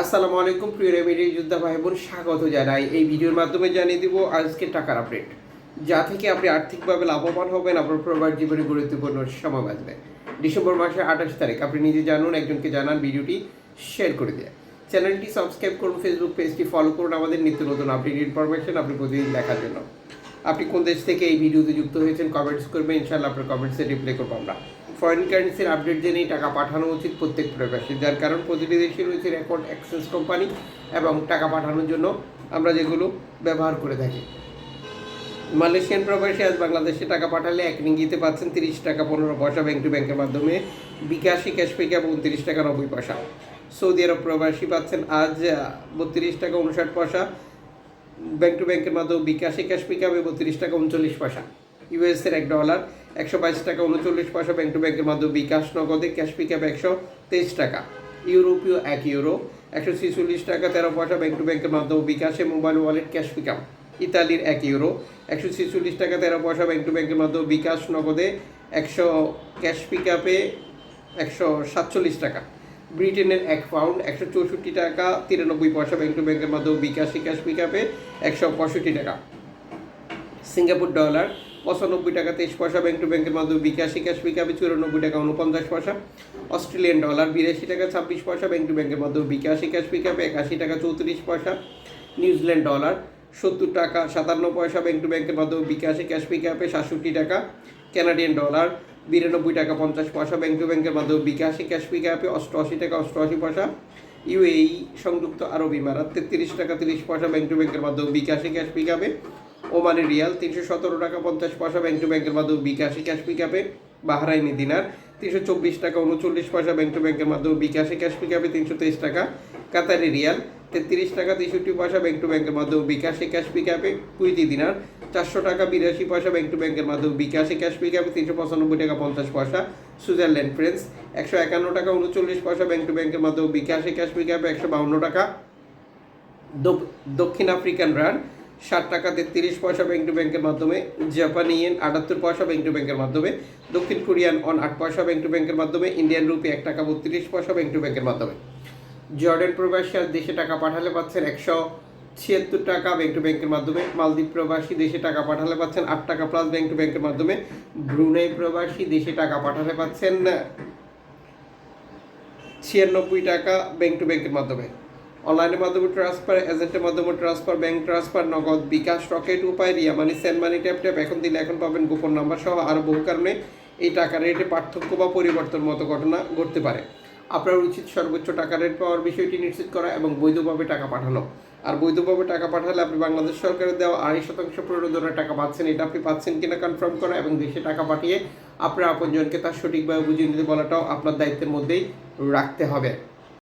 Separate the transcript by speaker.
Speaker 1: আসসালামু আলাইকুম, প্রিয় রেমিডি যোদ্ধা ভাই বোন স্বাগত জানাই। এই ভিডিওর মাধ্যমে জানিয়ে দিব আজকে টাকার আপডেট। যা থেকে আপনি আর্থিকভাবে লাভবান হবেন, আপনার প্রবাস জীবনে গুরুত্বপূর্ণ সময় বাঁচবে। ডিসেম্বর মাসের আঠাশ তারিখ। আপনি নিজে জানুন, একজনকে জানান, ভিডিওটি শেয়ার করে দেয়। চ্যানেলটি সাবস্ক্রাইব করুন, ফেসবুক পেজটি ফলো করুন, আমাদের নিত্য নতুন আপডেট ইনফরমেশন আপনি প্রতিদিন দেখার জন্য। আপনি কোন দেশ থেকে এই ভিডিওতে যুক্ত হয়েছেন, কমেন্টস করবেন, ইনশাআল্লাহ আপনার কমেন্টসে রিপ্লাই করব আমরা। ফরেন কারেন্সির আপডেট জেনেই টাকা পাঠানো উচিত প্রত্যেক প্রবাসী যার কারণ প্রতিটি দেশে রয়েছে রেকর্ড অ্যাক্সেস কোম্পানি এবং টাকা পাঠানোর জন্য আমরা যেগুলো ব্যবহার করে থাকি। মালয়েশিয়ান প্রবাসী আজ বাংলাদেশে টাকা পাঠালে এক রিঙ্গিতে পাচ্ছেন তিরিশ টাকা পনেরো পয়সা ব্যাংক টু ব্যাংকের মাধ্যমে, বিকাশি ক্যাশ পিক আপ উনত্রিশ টাকা নব্বই পয়সা। সৌদি আরব প্রবাসী পাচ্ছেন আজ বত্রিশ টাকা উনষাট পয়সা ব্যাংক টু ব্যাংকের মাধ্যমে বিকাশে ক্যাশ পিক আপে বত্রিশ টাকা উনচল্লিশ পয়সা। ইউএসের এক ডলার একশো বাইশ টাকা, উনচল্লিশ পয়সা ব্যাংক টু ব্যাংকের মাধ্যমে বিকাশ নগদে ক্যাশ পিক আপ একশো তেইশ টাকা। ইউরোপীয় এক ইউরো একশো ছেচল্লিশ টাকা, তেরো পয়সা ব্যাংক টু ব্যাংকের মাধ্যমে বিকাশে mobile wallet cash pick up ইতালির এক ইউরো একশো ছেচল্লিশ টাকা, তেরো পয়সা ব্যাংক টু ব্যাংকের মাধ্যমে বিকাশ নগদে, একশো ক্যাশ পিক আপে একশো সাতচল্লিশ টাকা। ব্রিটেনের এক পাউন্ড একশো চৌষট্টি টাকা, তিরানব্বই পয়সা ব্যাংক টু ব্যাংকের মাধ্যমে বিকাশি ক্যাশ পিক আপে একশো পঁয়ষট্টি টাকা। সিঙ্গাপুর ডলার পঁচানব্বই টাকা তেইশ পয়সা ব্যাংক টু ব্যাংকের মাধ্যমে বিকাশি ক্যাশ পিক চুরানব্বই টাকা উনপঞ্চাশ পয়সা। অস্ট্রেলিয়ান ডলার বিরাশি টাকা ছাব্বিশ পয়সা ব্যাংক টু ব্যাংকের মাধ্যমে বিকাশি ক্যাশ পিক একাশি টাকা চৌত্রিশ পয়সা। নিউজিল্যান্ড ডলার সত্তর টাকা সাতান্ন পয়সা ব্যাংক টু ব্যাংকের মাধ্যমে বিকাশে ক্যাশ পিকআপে সাতষট্টি টাকা। কানাডিয়ান ডলার বিরানব্বই টাকা পঞ্চাশ পয়সা ব্যাংক টু ব্যাংকের মাধ্যমে বিকাশে ক্যাশ পিক আপে অষ্টআশি টাকা অষ্টআশি পয়সা। ইউএই সংযুক্ত আরব ইমারাত, তেত্রিশ টাকা তিরিশ পয়সা ব্যাংক টু ব্যাংকের মাধ্যমে বিকাশে ক্যাশ পিক আপে ওমানের রিয়াল তিনশো সতেরো টাকা পঞ্চাশ পয়সা ব্যাংক টু ব্যাংকের মাধ্যমে বিকাশে ক্যাশ পিক আপে বাহারাইনি দিনার। তিনশো চব্বিশ টাকা উনচল্লিশ পয়সা ব্যাংক টু ব্যাংকের মাধ্যমে বিকাশে ক্যাশ পিক আপে তিনশো তেইশ টাকা। কাতারি রিয়াল তেত্রিশ টাকা তেষট্টি পয়সা ব্যাংক টু ব্যাংকের মাধ্যমে বিকাশে ক্যাশ পিক আপে কুইতি দিনার। চারশো টাকা বিরাশি পয়সা ব্যাংক টু ব্যাংকের মাধ্যমে বিকাশে ক্যাশ পিক আপে তিনশো পঁচানব্বই টাকা পঞ্চাশ পয়সা। সুইজারল্যান্ড ফ্রেন্স একশো একান্ন টাকা উনচল্লিশ পয়সা ব্যাংক টু ব্যাংকের মাধ্যমে বিকাশে ক্যাশ পিক আপে একশো বাউন্ন টাকা। দক- দক্ষিণ আফ্রিকান রান ষাট টাকা তেত্রিশ পয়সা ব্যাংক টু ব্যাংকের মাধ্যমে জাপানি ইয়েন আটাত্তর পয়সা ব্যাংক টু ব্যাংকের মাধ্যমে, দক্ষিণ কোরিয়ান অন আট পয়সা ব্যাংক টু ব্যাংকের মাধ্যমে ইন্ডিয়ান রুপি এক টাকা বত্রিশ পয়সা ব্যাংক টু ব্যাংকের মাধ্যমে। জর্ডান প্রবাসী আজ দেশে টাকা পাঠালে পাচ্ছেন একশো ছিয়াত্তর টাকা ব্যাংক টু ব্যাংকের মাধ্যমে, মালদ্বীপ প্রবাসী দেশে টাকা পাঠালে পাচ্ছেন আট টাকা প্লাস ব্যাংক টু ব্যাংকের মাধ্যমে, ব্রুনাই প্রবাসী দেশে টাকা পাঠালে পাচ্ছেন ছিয়ানব্বই টাকা ব্যাংক টু ব্যাংকের মাধ্যমে। অনলাইনের মাধ্যমে ট্রান্সফার এজেন্টের মাধ্যমে ট্রান্সফার ব্যাংক ট্রান্সফার নগদ বিকাশ রকেট উপায়, Ria Money send money tap tap এখন দিলে এখন পাবেন গোপন নাম্বার সহ আরও বহু কারণে এই টাকা রেটে পার্থক্য বা পরিবর্তন মতো ঘটনা ঘটতে পারে। আপনার উচিত সর্বোচ্চ টাকা রেট পাওয়ার বিষয়টি নিশ্চিত করা এবং বৈধভাবে টাকা পাঠানো। আর বৈধভাবে টাকা পাঠালে আপনি বাংলাদেশ সরকারের দেওয়া আড়াই শতাংশ প্রণোদনের টাকা পাচ্ছেন, এটা আপনি পাচ্ছেন কিনা কনফার্ম করা এবং দেশে টাকা পাঠিয়ে আপনার আপনজনকে তার সঠিকভাবে বুঝিয়ে নিতে বলাটাও আপনার দায়িত্বের মধ্যেই রাখতে হবে।